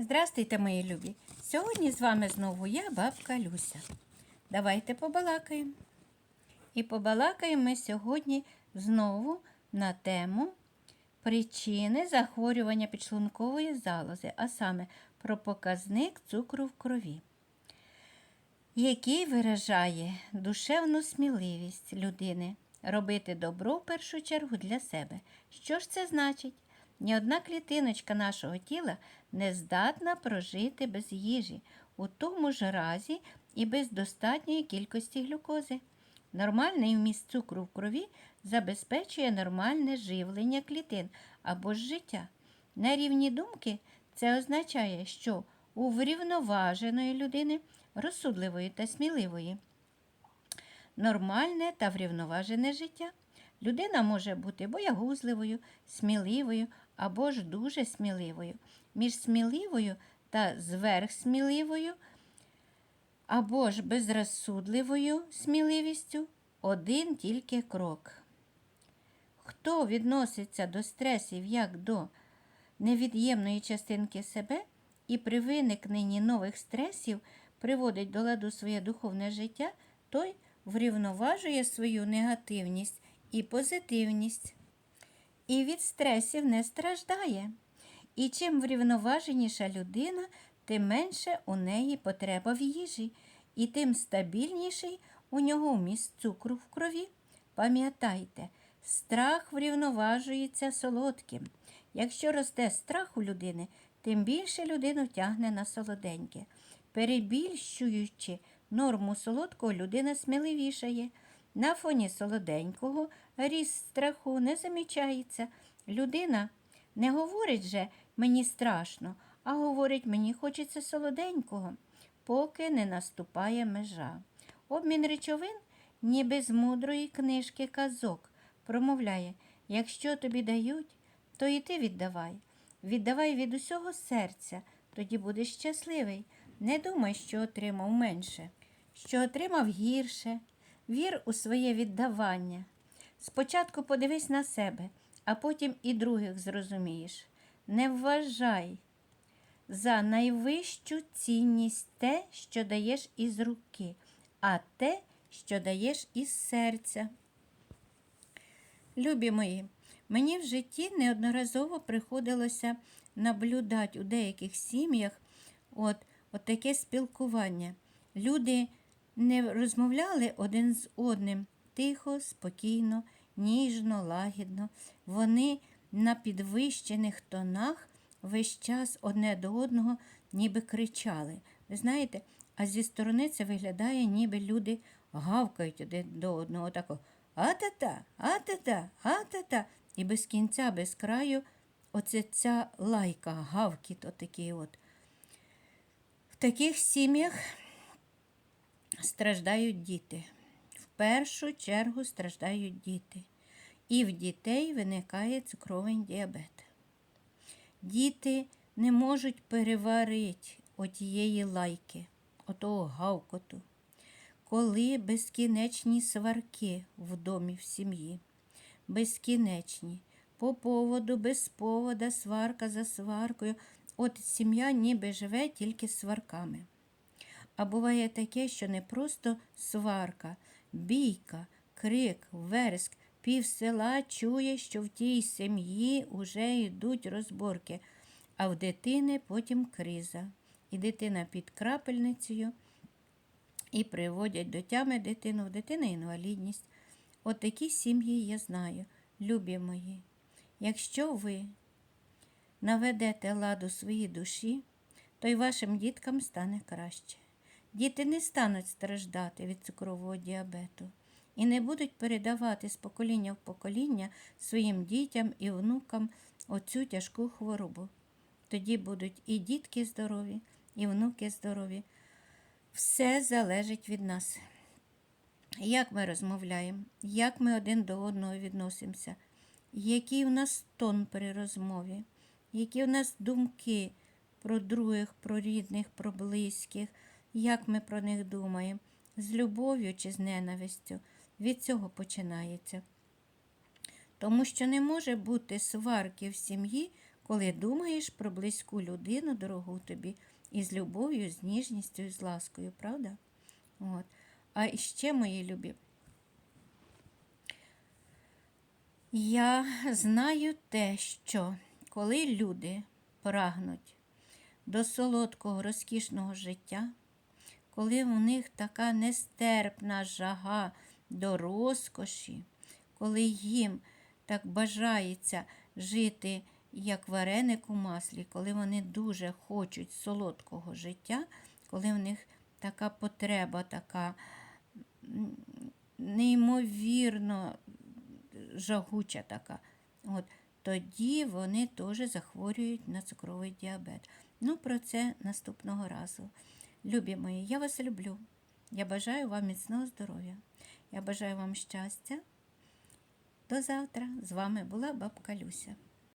Здрастуйте, мої любі! Сьогодні з вами знову я, бабка Люся. Давайте побалакаємо. І побалакаємо ми сьогодні знову на тему причини захворювання підшлункової залози, а саме про показник цукру в крові, який виражає душевну сміливість людини робити добро в першу чергу для себе. Що ж це значить? Ні одна клітиночка нашого тіла не здатна прожити без їжі, у тому ж разі і без достатньої кількості глюкози. Нормальний вміст цукру в крові забезпечує нормальне живлення клітин або ж життя. На рівні думки це означає, що у врівноваженої людини, розсудливої та сміливої, нормальне та врівноважене життя. Людина може бути боягузливою, сміливою або ж дуже сміливою. Між сміливою та зверхсміливою або ж безрозсудливою сміливістю один тільки крок. Хто відноситься до стресів як до невід'ємної частинки себе і при виникненні нових стресів приводить до ладу своє духовне життя, той врівноважує свою негативність і позитивність. І від стресів не страждає. І чим врівноваженіша людина, тим менше у неї потреба в їжі, і тим стабільніший у нього вміст цукру в крові. Пам'ятайте, страх врівноважується солодким. Якщо росте страх у людини, тим більше людину тягне на солоденьке. Перебільшуючи норму солодкого, людина сміливішає. На фоні солоденького ріст страху не замічається. Людина не говорить же мені страшно, а говорить мені хочеться солоденького, поки не наступає межа. Обмін речовин, ніби з мудрої книжки казок, промовляє якщо тобі дають, то і ти віддавай. Віддавай від усього серця, тоді будеш щасливий. Не думай, що отримав менше, що отримав гірше. Вір у своє віддавання. Спочатку подивись на себе, а потім і других зрозумієш. Не вважай за найвищу цінність те, що даєш із руки, а те, що даєш із серця. Любі мої, мені в житті неодноразово приходилося наблюдати у деяких сім'ях от, от таке спілкування. Люди не розмовляли один з одним тихо, спокійно, ніжно, лагідно. Вони на підвищених тонах весь час одне до одного ніби кричали. Ви знаєте, а зі сторони це виглядає, ніби люди гавкають один до одного тако а-та-та, а-та-та, а-та-та. І без кінця, без краю, оце ця лайка, гавкіт отакий от. В таких сім'ях страждають діти. В першу чергу страждають діти. І в дітей виникає цукровий діабет. Діти не можуть переварити отієї лайки, отого гавкоту, коли безкінечні сварки в домі в сім'ї, безкінечні, по поводу, без повода, сварка за сваркою. От сім'я ніби живе тільки сварками. А буває таке, що не просто сварка, бійка, крик, вереск, пів села чує, що в тій сім'ї вже йдуть розборки, а в дитини потім криза. І дитина під крапельницею, і приводять до тями дитину, в дитини інвалідність. От такі сім'ї я знаю, любі мої. Якщо ви наведете ладу своїй душі, то й вашим діткам стане краще. Діти не стануть страждати від цукрового діабету і не будуть передавати з покоління в покоління своїм дітям і внукам оцю тяжку хворобу. Тоді будуть і дітки здорові, і внуки здорові. Все залежить від нас. Як ми розмовляємо, як ми один до одного відносимося, який у нас тон при розмові, які у нас думки про других, про рідних, про близьких як ми про них думаємо, з любов'ю чи з ненавистю. Від цього починається. Тому що не може бути сварки в сім'ї, коли думаєш про близьку людину, дорогу тобі, із любов'ю, з ніжністю і з ласкою, правда? От. А ще, мої любі, я знаю те, що коли люди прагнуть до солодкого, розкішного життя, коли у них така нестерпна жага до розкоші, коли їм так бажається жити як вареник у маслі, коли вони дуже хочуть солодкого життя, коли в них така потреба, така неймовірно жагуча така. От, тоді вони теж захворюють на цукровий діабет. Ну, про це наступного разу. Любі мої, я вас люблю. Я бажаю вам міцного здоров'я. Я бажаю вам щастя. До завтра. З вами була бабка Люся.